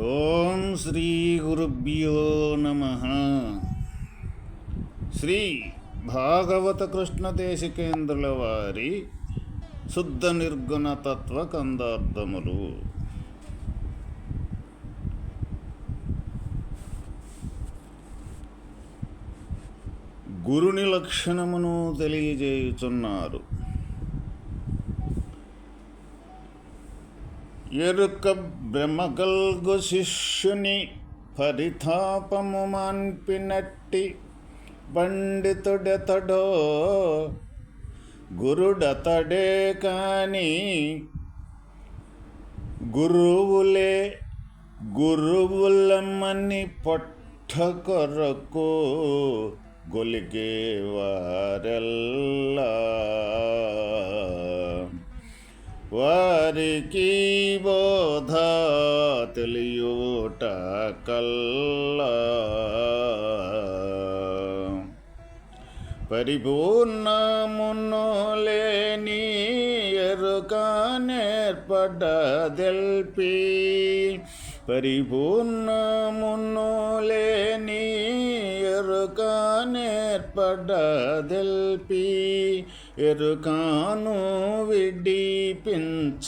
ఓం శ్రీ గురుభ్యో నమ. శ్రీ భాగవత కృష్ణ దేశికేంద్రుల వారి శుద్ధ నిర్గుణ తత్వ కందార్థములు. గురుని లక్షణమును తెలియజేయుచున్నారు. ఎరుక బ్రహ్మగల్గు శిష్యుని పరితాపము మాన్పినట్టి పండితుడెతడో గురుడతడే కాని గురువులే గురువులమ్మని పొట్ట కొరకు గొలిగేవారెల్లా వారికి బోధ తెలియుట కల్లా పరిపూర్ణమును లేని ఎరుక నేర్పడదెల్పి. పరిపూర్ణమును లేని ఎరుక నేర్పడదెల్పి. ఎరుకాను విడిపించ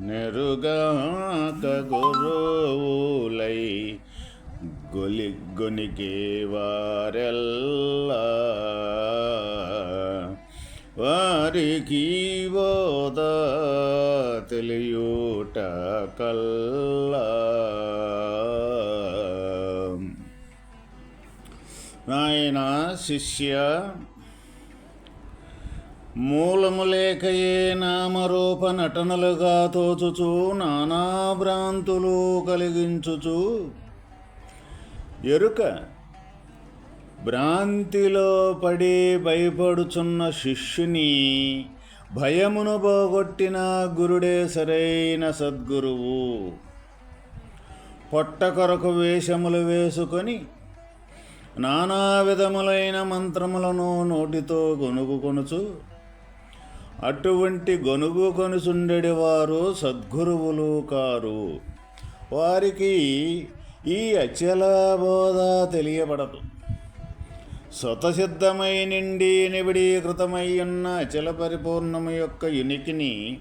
నెరుగాక గురువులై గొలి గొనికి వారెల్లా. వారికి బోధ తెలియూట కల్లా. నాయన శిష్య మూలము లేకయే నామరూప నటనలుగా తోచుచు నానా భ్రాంతులు కలిగించుచు. ఎరుక భ్రాంతిలో పడి భయపడుచున్న శిష్యుని భయమును పోగొట్టిన గురుడే సరైన సద్గురువు. పొట్ట కొరకు వేషములు వేసుకొని నానా విధములైన మంత్రములను నోటితో గొనుగుకొనుచు అటువంటి గొనుగు కొనుచుండెడి వారు సద్గురువులు కారు వారికి ఈ అచల బోధ తెలియబడదు. స్వతసిద్ధమై నిండి నిబిడీకృతమై ఉన్న అచల పరిపూర్ణము యొక్క యునికిని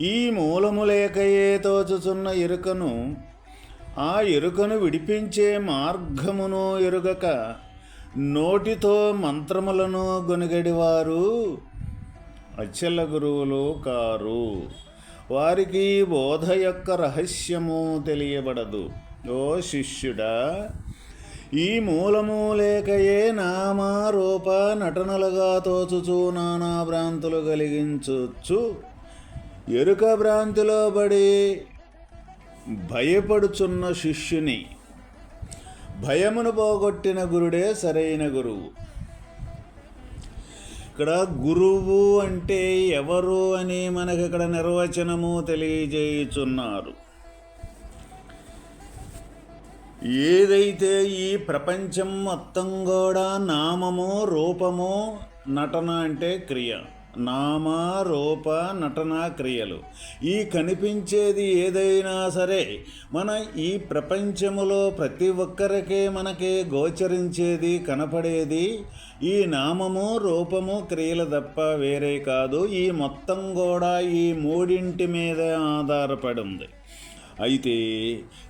ఈ మూలము లేకయే తోచుచున్న ఎరుకను ఆ ఎరుకను విడిపించే మార్గమును ఎరుగక నోటితో మంత్రములను గొనిగడివారు అచ్చల గురువులు కారు. వారికి బోధ యొక్క రహస్యము తెలియబడదు. ఓ శిష్యుడా ఈ మూలము లేకయే నామారూప నటనలుగా తోచుచు నానా భ్రాంతులు కలిగించొచ్చు ఎరుక భ్రాంతిలో పడి భయపడుచున్న శిష్యుని. భయమును పోగొట్టిన గురుడే సరైన గురువు. ఇక్కడ గురువు అంటే ఎవరు అని మనకి ఇక్కడ నిర్వచనము తెలియజేయుచున్నారు. ఏదైతే ఈ ప్రపంచం మొత్తం కూడా నామము రూపము నటన అంటే క్రియ. నామ రూప నటన క్రియలు. ఈ కనిపించేది ఏదైనా సరే మన ఈ ప్రపంచములో ప్రతి ఒక్కరికే మనకి గోచరించేది కనపడేది ఈ నామము రూపము క్రియలు తప్ప వేరే కాదు. ఈ మొత్తం కూడా ఈ మూడింటి మీద ఆధారపడి ఉంది అయితే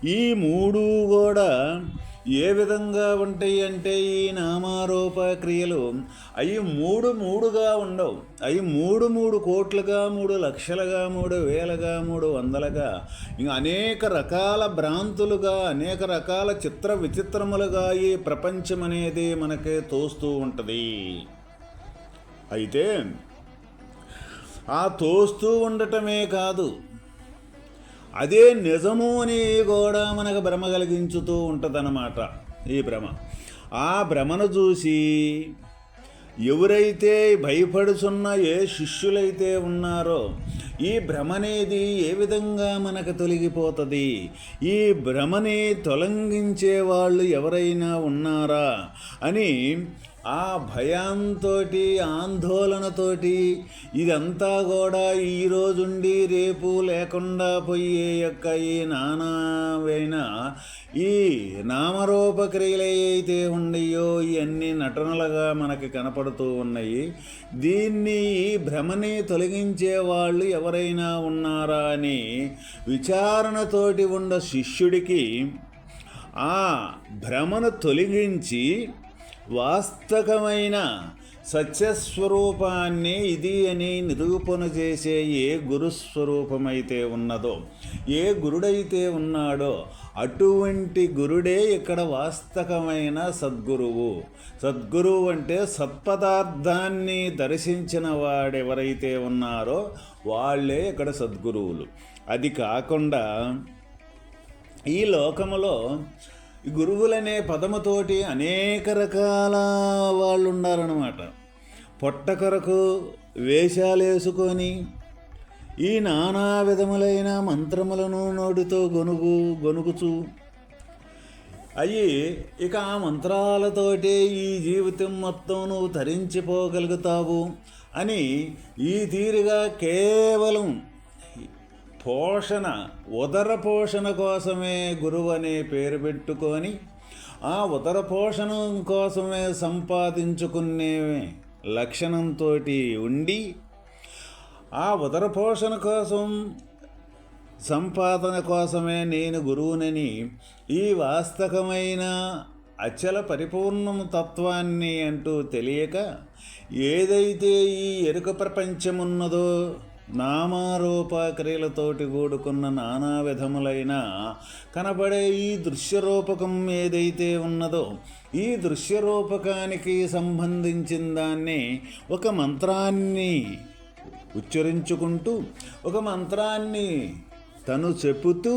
ఈ మూడు కూడా ఏ విధంగా ఉంటాయి అంటే ఈ నామారూప క్రియలు? అవి మూడు మూడుగా ఉండవు. అవి మూడు మూడు కోట్లుగా మూడు లక్షలుగా మూడు వేలగా మూడు వందలుగా ఇంకా అనేక రకాల భ్రాంతులుగా అనేక రకాల చిత్ర విచిత్రములుగా ఈ ప్రపంచం అనేది మనకి తోస్తూ ఉంటుంది. అయితే ఆ తోస్తూ ఉండటమే కాదు అదే నిజము అని కూడా మనకు భ్రమ కలిగించుతూ ఉంటుందన్నమాట ఈ భ్రమ. ఆ భ్రమను చూసి ఎవరైతే భయపడుచున్న ఏ శిష్యులైతే ఉన్నారో ఈ భ్రమనేది ఏ విధంగా మనకు తొలగిపోతుంది? ఈ భ్రమని తొలగించే వాళ్ళు ఎవరైనా ఉన్నారా? అని ఆ భయంతో ఆందోళనతోటి ఇదంతా కూడా ఈ రోజుండి రేపు లేకుండా పోయే యొక్క ఈ నానావైన? ఈ నామరూపక్రియలు అయితే ఉండయో ఇవన్నీ నటనలుగా మనకి కనపడుతూ ఉన్నాయి. దీన్ని ఈ భ్రమని తొలగించే వాళ్ళు ఎవరైనా ఉన్నారా అని విచారణతోటి ఉన్న శిష్యుడికి ఆ భ్రమను తొలగించి వాస్తవమైన సత్యస్వరూపాన్ని ఇది అని నిరూపణ చేసే ఏ గురుస్వరూపమైతే ఉన్నదో ఏ గురుడైతే ఉన్నాడో అటువంటి గురుడే ఇక్కడ వాస్తవమైన సద్గురువు. సద్గురువు అంటే సత్పదార్థాన్ని దర్శించిన వాడెవరైతే ఉన్నారో వాళ్ళే ఇక్కడ సద్గురువులు. అది కాకుండా ఈ లోకములో ఈ గురువులనే పదముతోటి అనేక రకాల వాళ్ళు ఉన్నారనమాట పొట్ట కొరకు వేషాలు వేసుకొని ఈ నానా విధములైన మంత్రములను నోటితో గొనుగు గొనుగుచు అయ్యి ఇక ఆ మంత్రాలతోటే ఈ జీవితం మొత్తం నువ్వు తరించిపోగలుగుతావు అని ఈ తీరుగా కేవలం పోషణ ఉదర పోషణ కోసమే గురువు అనే పేరు పెట్టుకొని ఆ ఉదర పోషణ కోసమే సంపాదించుకునే లక్షణంతో ఉండి ఆ ఉదర పోషణ కోసం సంపాదన కోసమే నేను గురువునని ఈ వాస్తవమైన అచల పరిపూర్ణం తత్వాన్ని అంటూ తెలియక ఏదైతే ఈ ఎరుక ప్రపంచమున్నదో నామారూప క్రియలతోటి కూడుకున్న నానా విధములైన కనబడే ఈ దృశ్యరూపకం ఏదైతే ఉన్నదో ఈ దృశ్యరూపకానికి సంబంధించిన దాన్ని ఒక మంత్రాన్ని ఉచ్చరించుకుంటూ ఒక మంత్రాన్ని తను చెబుతూ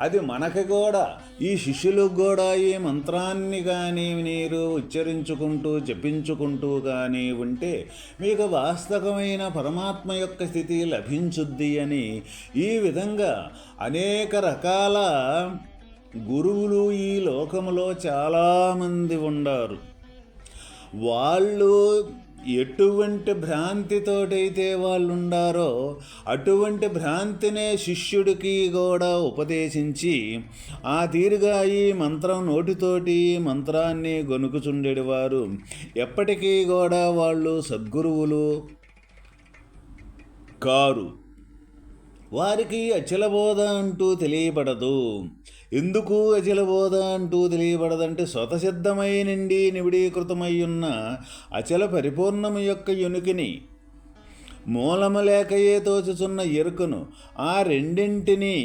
అది మనకి కూడా. ఈ శిష్యులకు కూడా ఈ మంత్రాన్ని కానీ మీరు ఉచ్చరించుకుంటూ జపించుకుంటూ కానీ ఉంటే మీకు వాస్తవమైన పరమాత్మ యొక్క స్థితి లభించుద్ది అని ఈ విధంగా అనేక రకాల గురువులు ఈ లోకంలో చాలామంది ఉండారు. వాళ్ళు ఎటువంటి భ్రాంతితోటైతే వాళ్ళు ఉండారో అటువంటి భ్రాంతినే శిష్యుడికి కూడా ఉపదేశించి ఆ తీరుగా ఈ మంత్రం నోటితోటి మంత్రాన్ని గొనుకుచుండేది వారు ఎప్పటికీ కూడా వాళ్ళు సద్గురువులు. కారు. వారికి అచలబోధ అంటూ తెలియబడదు. ఎందుకు అచలబోధ అంటూ తెలియబడదంటే స్వతసిద్ధమై నిండి నివిడీకృతమై ఉన్న అచల పరిపూర్ణము యొక్క యునికిని మూలము లేకయే తోచుచున్న ఎరుకను ఆ రెండింటినీ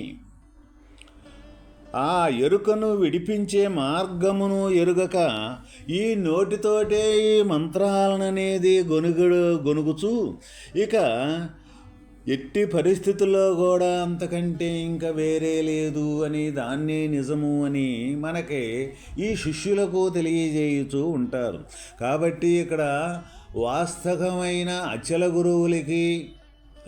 ఆ ఎరుకను విడిపించే మార్గమును ఎరుగక ఈ నోటితోటే ఈ మంత్రాలననేది గొనుగుడు గొనుగుచు ఇక ఎట్టి పరిస్థితుల్లో కూడా అంతకంటే ఇంకా వేరే లేదు అని దాన్నే నిజము అని మనకి ఈ శిష్యులకు తెలియజేయుచూ ఉంటారు. కాబట్టి ఇక్కడ వాస్తవమైన అచల గురువులకి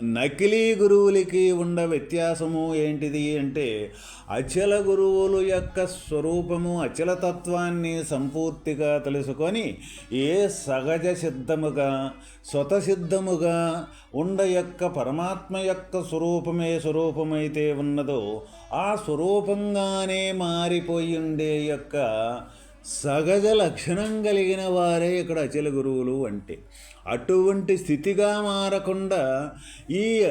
నకిలీ గురువులకి ఉన్న వ్యత్యాసము ఏంటిది అంటే అచల గురువులు యొక్క స్వరూపము అచలతత్వాన్ని సంపూర్తిగా తెలుసుకొని ఏ సహజ సిద్ధముగా స్వతసిద్ధముగా ఉండ యొక్క పరమాత్మ యొక్క స్వరూపమే స్వరూపమైతే ఉన్నదో ఆ స్వరూపంగానే మారిపోయి ఉండే యొక్క సహజ లక్షణం కలిగిన వారే ఇక్కడ అచల గురువులు అంటే. అటువంటి స్థితిగా మారకుండా ఈ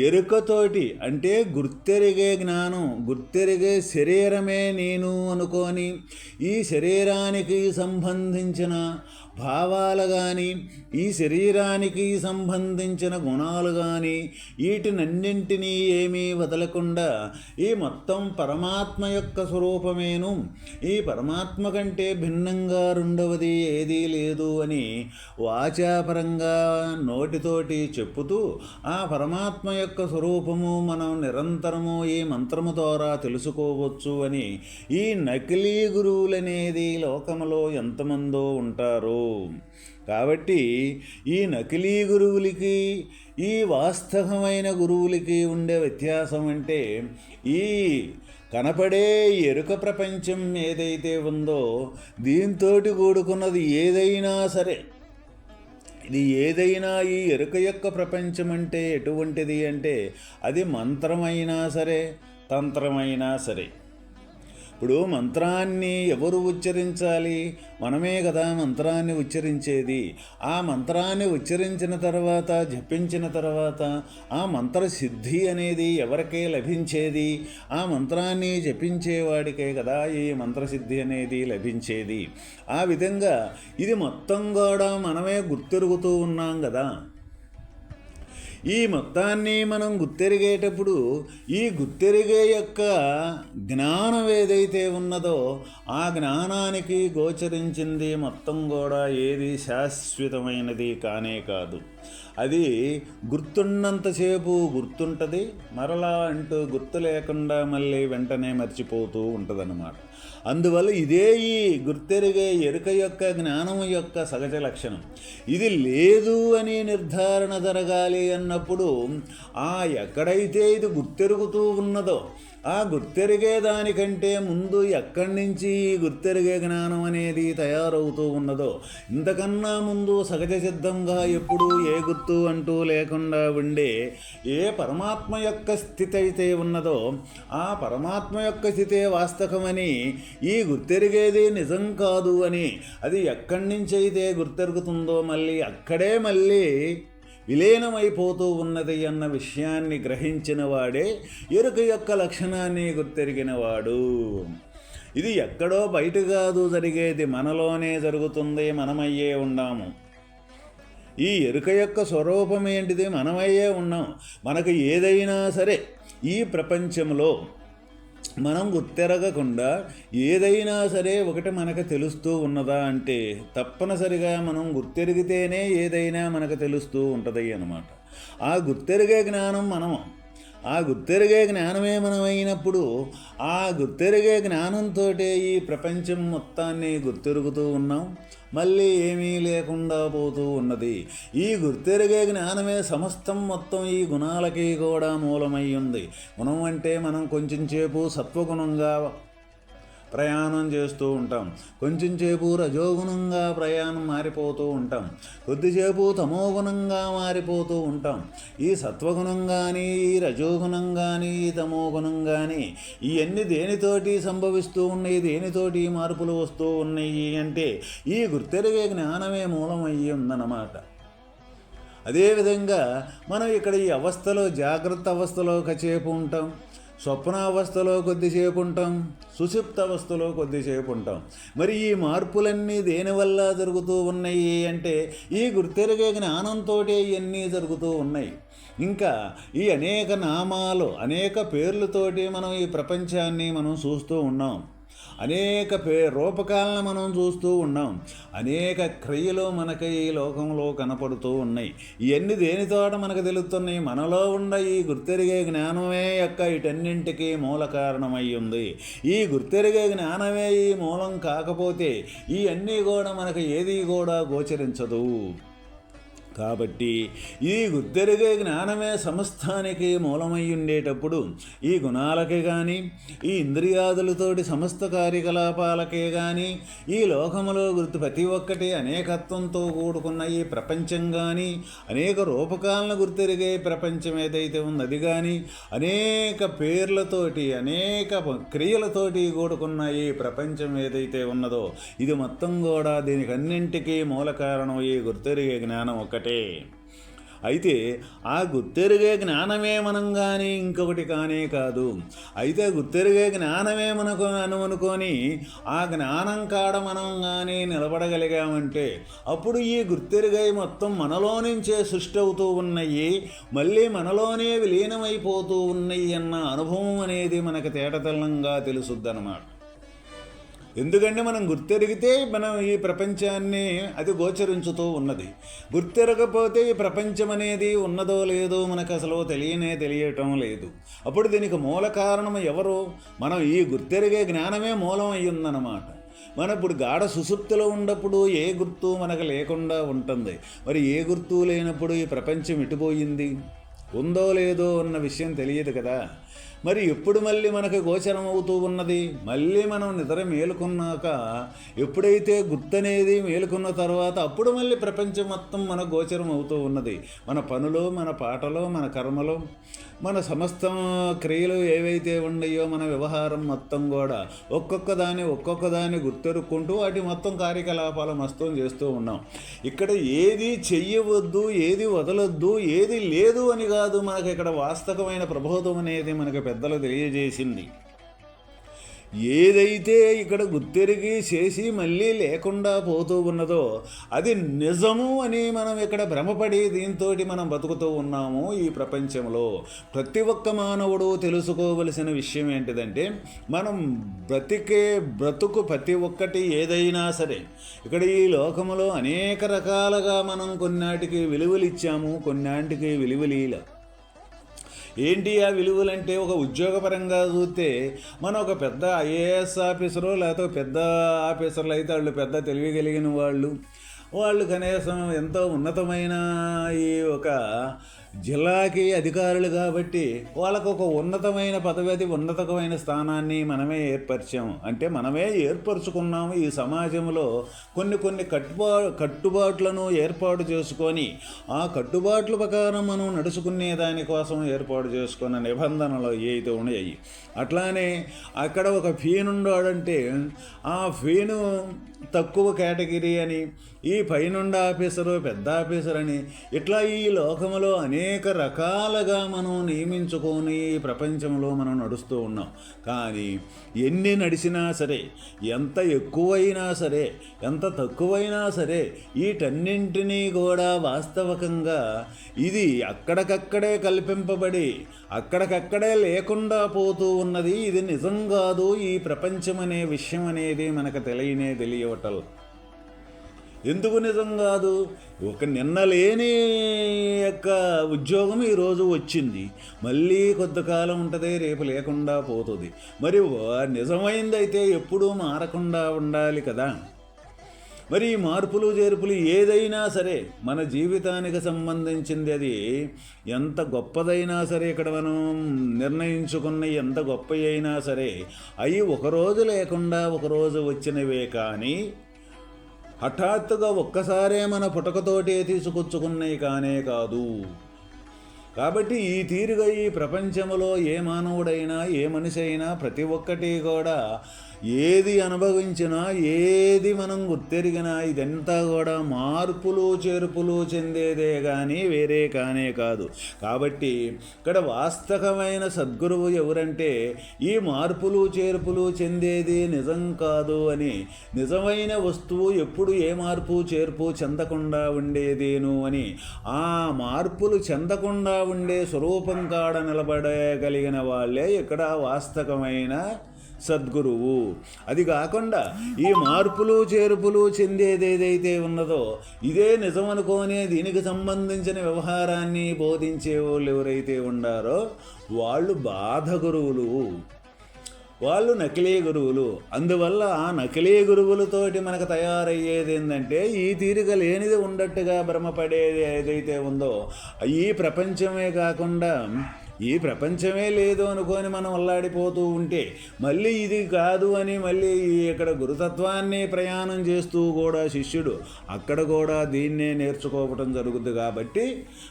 ఎరుకతోటి అంటే గుర్తెరిగే జ్ఞానం గుర్తెరిగే శరీరమే నేను అనుకొని ఈ శరీరానికి సంబంధించిన భావాలు కానీ ఈ శరీరానికి సంబంధించిన గుణాలు కానీ వీటినన్నింటినీ ఏమీ వదలకుండా ఈ మొత్తం పరమాత్మ యొక్క స్వరూపమేను. ఈ పరమాత్మ కంటే భిన్నంగా రెండవది ఏదీ లేదు అని వాచాపరంగా నోటితోటి చెప్పుతూ ఆ పరమాత్మ యొక్క స్వరూపము మనం నిరంతరము ఈ మంత్రము ద్వారా తెలుసుకోవచ్చు అని ఈ నకిలీ గురువులనేది లోకములో ఎంతమందో ఉంటారు. కాబట్టి ఈ నకిలీ గురువులకి ఈ వాస్తవమైన గురువులకి ఉండే వ్యత్యాసం అంటే ఈ కనపడే ఎరుక ప్రపంచం ఏదైతే ఉందో దీంతో కూడుకున్నది ఏదైనా సరే. ఇది ఏదైనా ఈ ఎరుక యొక్క ప్రపంచం అంటే ఎటువంటిది అంటే అది మంత్రమైనా సరే తంత్రమైనా సరే. ఇప్పుడు మంత్రాన్ని ఎవరు ఉచ్చరించాలి? మనమే కదా మంత్రాన్ని ఉచ్చరించేది. ఆ మంత్రాన్ని ఉచ్చరించిన తర్వాత జపించిన తర్వాత ఆ మంత్ర సిద్ధి అనేది ఎవరికే లభించేది? ఆ మంత్రాన్ని జపించేవాడికే కదా ఈ మంత్రసిద్ధి అనేది లభించేది. ఆ విధంగా ఇది మొత్తం కూడా మనమే గుర్తెరుగుతూ ఉన్నాం కదా. ఈ మొత్తాన్ని మనం గుర్తెరిగేటప్పుడు ఈ గుర్తెరిగే యొక్క జ్ఞానం ఏదైతే ఉన్నదో ఆ జ్ఞానానికి గోచరించింది మొత్తం కూడా ఏది శాశ్వతమైనది కానే కాదు. అది గుర్తున్నంతసేపు గుర్తుంటుంది మరలా అంటూ గుర్తు లేకుండా మళ్ళీ వెంటనే మర్చిపోతూ ఉంటుందన్నమాట. అందువల్ల ఇదే ఈ గుర్తెరిగే ఎరుక యొక్క జ్ఞానం యొక్క సహజ లక్షణం. ఇది లేదు అని నిర్ధారణ జరగాలి అన్నప్పుడు ఆ ఎక్కడైతే ఇది గుర్తెరుగుతూ ఉన్నదో ఆ గుర్తెరిగే దానికంటే ముందు ఎక్కడి నుంచి ఈ గుర్తెరిగే జ్ఞానం అనేది తయారవుతూ ఉన్నదో ఇంతకన్నా ముందు సహజ సిద్ధంగా ఎప్పుడు ఏ గుర్తు అంటూ లేకుండా ఉండే ఏ పరమాత్మ యొక్క స్థితి అయితే ఉన్నదో ఆ పరమాత్మ యొక్క స్థితే వాస్తవమని ఈ గుర్తెరిగేది నిజం కాదు అని అది ఎక్కడి నుంచి అయితే గుర్తెరుగుతుందో మళ్ళీ అక్కడే మళ్ళీ విలీనమైపోతూ ఉన్నది అన్న విషయాన్ని గ్రహించిన వాడే ఎరుక యొక్క లక్షణాన్ని గుర్తెరిగినవాడు ఇది ఎక్కడో బయట కాదు జరిగేది మనలోనే జరుగుతుంది మనమయ్యే ఉన్నాము. ఈ ఎరుక యొక్క స్వరూపం ఏంటిది? మనమయ్యే ఉన్నాం. మనకు ఏదైనా సరే ఈ ప్రపంచంలో మనం గుర్తెరగకుండా ఏదైనా సరే ఒకటి మనకు తెలుస్తూ ఉన్నదా అంటే తప్పనిసరిగా మనం గుర్తెరిగితేనే ఏదైనా మనకు తెలుస్తూ ఉంటుంది అన్నమాట. ఆ గుర్తెరిగే జ్ఞానం మనం ఆ గుర్తెరిగే జ్ఞానమే మనమైనప్పుడు ఆ గుర్తెరిగే జ్ఞానంతో ఈ ప్రపంచం మొత్తాన్ని గుర్తెరుగుతూ ఉన్నాం. మళ్ళీ ఏమీ లేకుండా పోతూ ఉన్నది. ఈ గుర్తెరిగే జ్ఞానమే సమస్తం మొత్తం ఈ గుణాలకి కూడా మూలమై ఉంది. గుణం అంటే మనం కొంచెం సేపు సత్వగుణంగా ప్రయాణం చేస్తూ ఉంటాం. కొంచెం సేపు రజోగుణంగా ప్రయాణం మారిపోతూ ఉంటాం. కొద్దిసేపు తమోగుణంగా మారిపోతూ ఉంటాం. ఈ సత్వగుణం కానీ ఈ రజోగుణం కానీ ఈ తమోగుణం కానీ ఇవన్నీ దేనితోటి సంభవిస్తూ ఉన్నాయి దేనితోటి మార్పులు వస్తూ ఉన్నాయి అంటే ఈ గుర్తెరిగే జ్ఞానమే మూలమయ్యి ఉందన్నమాట. అదేవిధంగా మనం ఇక్కడ ఈ అవస్థలో జాగ్రత్త అవస్థలో కచేపు ఉంటాం. స్వప్నావస్థలో కొద్దిసేపు ఉంటాం సుషిప్త అవస్థలో కొద్దిసేపు ఉంటాం మరి ఈ మార్పులన్నీ దేనివల్ల జరుగుతూ ఉన్నాయి అంటే ఈ గుర్తెరిగే జ్ఞానంతో ఇవన్నీ జరుగుతూ ఉన్నాయి. ఇంకా ఈ అనేక నామాలు అనేక పేర్లతోటి మనం ఈ ప్రపంచాన్ని మనం చూస్తూ ఉన్నాం. అనేక పే రూపకాలను మనం చూస్తూ ఉన్నాం. అనేక క్రియలు మనకి ఈ లోకంలో కనపడుతూ ఉన్నాయి. ఇవన్నీ దేనితోట మనకు తెలుస్తున్నాయి? మనలో ఉన్న ఈ గుర్తెరిగే జ్ఞానమే యొక్క వీటన్నింటికి మూల కారణమై ఉంది. ఈ గుర్తెరిగే జ్ఞానమే ఈ మూలం కాకపోతే ఈ అన్నీ కూడా మనకు ఏది కూడా గోచరించదు. కాబట్టి ఈ గుర్తెరిగే జ్ఞానమే సమస్తానికి మూలమై ఉండేటప్పుడు ఈ గుణాలకే కానీ ఈ ఇంద్రియాదులతోటి సమస్త కార్యకలాపాలకే కానీ ఈ లోకములో గుర్తు ప్రతి ఒక్కటి అనేకత్వంతో కూడుకున్న ఈ ప్రపంచం కానీ అనేక రూపకాలను గుర్తెరిగే ప్రపంచం ఏదైతే ఉన్నది కానీ అనేక పేర్లతోటి అనేక క్రియలతోటి కూడుకున్న ఈ ప్రపంచం ఏదైతే ఉన్నదో ఇది మొత్తం కూడా దీనికి అన్నింటికీ మూల కారణం ఈ గుర్తెరిగే జ్ఞానం ఒకటి అయితే ఆ గుర్తెరిగే జ్ఞానమే మనం కానీ ఇంకొకటి కానే కాదు. అయితే గుర్తెరిగే జ్ఞానమే మనకు అనుకొని ఆ జ్ఞానం కాడ మనం కానీ నిలబడగలిగామంటే అప్పుడు ఈ గుర్తెరిగై మొత్తం మనలో నుంచే సృష్టి అవుతూ ఉన్నాయి మళ్ళీ మనలోనే విలీనమైపోతూ ఉన్నాయి అన్న అనుభవం అనేది మనకు తేటతెల్లంగా తెలుసుద్ది అన్నమాట ఎందుకంటే మనం గుర్తెరిగితే మనం ఈ ప్రపంచాన్ని అది గోచరించుతూ ఉన్నది. గుర్తెరగపోతే ఈ ప్రపంచం అనేది ఉన్నదో లేదో మనకు అసలు తెలియనే తెలియటం లేదు. అప్పుడు దీనికి మూల కారణం ఎవరు? మనం ఈ గుర్తెరిగే జ్ఞానమే మూలం అయ్యిందన్నమాట. మన ఇప్పుడు గాఢ సుసుప్తిలో ఉన్నప్పుడు ఏ గుర్తు మనకు లేకుండా ఉంటుంది? మరి ఏ గుర్తు లేనప్పుడు ఈ ప్రపంచం ఎటుపోయింది? ఉందో లేదో అన్న విషయం తెలియదు కదా. మరి ఎప్పుడు మళ్ళీ మనకి గోచరం అవుతూ ఉన్నది? మళ్ళీ మనం నిద్ర మేలుకున్నాక ఎప్పుడైతే గుర్తనేది మేలుకున్న తర్వాత అప్పుడు మళ్ళీ ప్రపంచం మొత్తం మన గోచరం అవుతూ ఉన్నది. మన పనులు మన పాటలు మన కర్మలు మన సమస్త క్రియలు ఏవైతే ఉన్నాయో మన వ్యవహారం మొత్తం కూడా ఒక్కొక్క దాన్ని ఒక్కొక్క దాన్ని గుర్తెరుక్కుంటూ వాటి మొత్తం కార్యకలాపాలు మస్తం చేస్తూ ఉన్నాం. ఇక్కడ ఏది చెయ్యవద్దు ఏది వదలొద్దు ఏది లేదు అని కాదు మనకి ఇక్కడ వాస్తవమైన ప్రబోధం అనేది మనకి పెద్దలు తెలియజేసింది. ఏదైతే ఇక్కడ గుర్తెరిగి చేసి మళ్ళీ లేకుండా పోతూ ఉన్నదో అది నిజము అని మనం ఇక్కడ భ్రమపడి దీంతో మనం బతుకుతూ ఉన్నాము ఈ ప్రపంచంలో. ప్రతి ఒక్క మానవుడు తెలుసుకోవలసిన విషయం ఏంటిదంటే మనం బ్రతికే బ్రతుకు ప్రతి ఒక్కటి ఏదైనా సరే ఇక్కడ ఈ లోకములో అనేక రకాలుగా మనం కొన్నాటికి విలువలు ఇచ్చాము కొన్నాటికి విలువలీల. ఏంటి ఆ విలువలంటే ఒక ఉద్యోగపరంగా చూస్తే మనం ఒక పెద్ద ఐఏఎస్ ఆఫీసరు లేకపోతే పెద్ద ఆఫీసర్లు అయితే వాళ్ళు పెద్ద తెలివి కలిగిన వాళ్ళు. వాళ్ళు కనీసం ఎంతో ఉన్నతమైన ఈ ఒక జిల్లాకి అధికారులు కాబట్టి వాళ్ళకు ఒక ఉన్నతమైన పదవి ఉన్నతమైన స్థానాన్ని మనమే ఏర్పరిచాము అంటే మనమే ఏర్పరచుకున్నాము ఈ సమాజంలో కొన్ని కొన్ని కట్టుబా కట్టుబాట్లను ఏర్పాటు చేసుకొని ఆ కట్టుబాట్ల ప్రకారం మనం నడుచుకునే దానికోసం ఏర్పాటు చేసుకున్న నిబంధనలు ఏవైతే ఉన్నాయి అట్లానే అక్కడ ఒక ఫీనుండాడంటే ఆ ఫీను తక్కువ కేటగిరీ అని ఈ పైనుండ ఆఫీసరు పెద్ద ఆఫీసర్ అని ఇట్లా ఈ లోకంలో అనేక అనేక రకాలుగా మనం నియమించుకొని ప్రపంచంలో మనం నడుస్తూ ఉన్నాం. కానీ ఎన్ని నడిచినా సరే ఎంత ఎక్కువైనా సరే ఎంత తక్కువైనా సరే వీటన్నింటినీ కూడా వాస్తవకంగా ఇది అక్కడికక్కడే కల్పింపబడి అక్కడికక్కడే లేకుండా పోతూ ఉన్నది. ఇది నిజం కాదు. ఈ ప్రపంచం అనే విషయం అనేది మనకు తెలియనే తెలియవటల్ ఎందుకు నిజం కాదు? ఒక నిన్న లేని యొక్క ఉద్యోగం ఈరోజు వచ్చింది. మళ్ళీ కాలం ఉంటుంది రేపు లేకుండా పోతుంది. మరి నిజమైందైతే ఎప్పుడూ మారకుండా ఉండాలి కదా. మరి ఈ మార్పులు చేర్పులు ఏదైనా సరే మన జీవితానికి సంబంధించింది అది. ఎంత గొప్పదైనా సరే ఇక్కడ మనం నిర్ణయించుకున్న ఎంత గొప్ప అయినా సరే అవి ఒకరోజు లేకుండా ఒకరోజు వచ్చినవే కానీ హఠాత్తుగా ఒక్కసారే మన పుటకతోటే తీసుకొచ్చుకున్నవి కానే కాదు. కాబట్టి ఈ తీరుగా ఈ ప్రపంచంలో ఏ మానవుడైనా ఏ మనిషి అయినా ప్రతి ఒక్కటి కూడా ఏది అనుభవించినా ఏది మనం గుర్తెరిగినా ఇదంతా కూడా మార్పులు చేర్పులు చెందేదే కానీ వేరే కానే కాదు. కాబట్టి ఇక్కడ వాస్తవమైన సద్గురువు ఎవరంటే ఈ మార్పులు చేర్పులు చెందేది నిజం కాదు అని నిజమైన వస్తువు ఎప్పుడు ఏ మార్పు చేర్పు చెందకుండా ఉండేదేను అని ఆ మార్పులు చెందకుండా ఉండే స్వరూపం కాడ నిలబడగలిగిన వాళ్ళే ఇక్కడ వాస్తవమైన సద్గురువు. అది కాకుండా ఈ మార్పులు చేర్పులు చెందేది ఏదైతే ఉన్నదో ఇదే నిజం అనుకోనే దీనికి సంబంధించిన వ్యవహారాన్ని బోధించే వాళ్ళు ఎవరైతే ఉండారో వాళ్ళు బాధ గురువులు. వాళ్ళు నకిలీ గురువులు. అందువల్ల ఆ నకిలీ గురువులతోటి మనకు తయారయ్యేది ఏంటంటే ఈ తీరిక లేనిది ఉండట్టుగా భ్రమపడేది ఏదైతే ఉందో ఈ ప్రపంచమే కాకుండా ఈ ప్రపంచమే లేదు అనుకొని మనం అల్లాడిపోతూ ఉంటే మళ్ళీ ఇది కాదు అని మళ్ళీ ఇక్కడ గురుతత్వాన్ని ప్రయాణం చేస్తూ కూడా శిష్యుడు అక్కడ కూడా దీన్నే నేర్చుకోవటం జరుగుతుంది కాబట్టి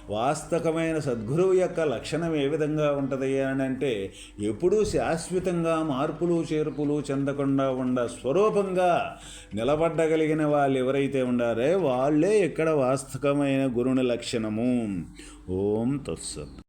వాస్తవమైన సద్గురువు యొక్క లక్షణం ఏ విధంగా ఉంటుంది అని అంటే ఎప్పుడూ శాశ్వతంగా మార్పులు చేర్పులు చెందకుండా ఉండ స్వరూపంగా నిలబడ్డగలిగిన వాళ్ళు ఎవరైతే ఉండారో వాళ్ళే ఇక్కడ వాస్తవమైన గురుని లక్షణము. ఓం తత్సత్.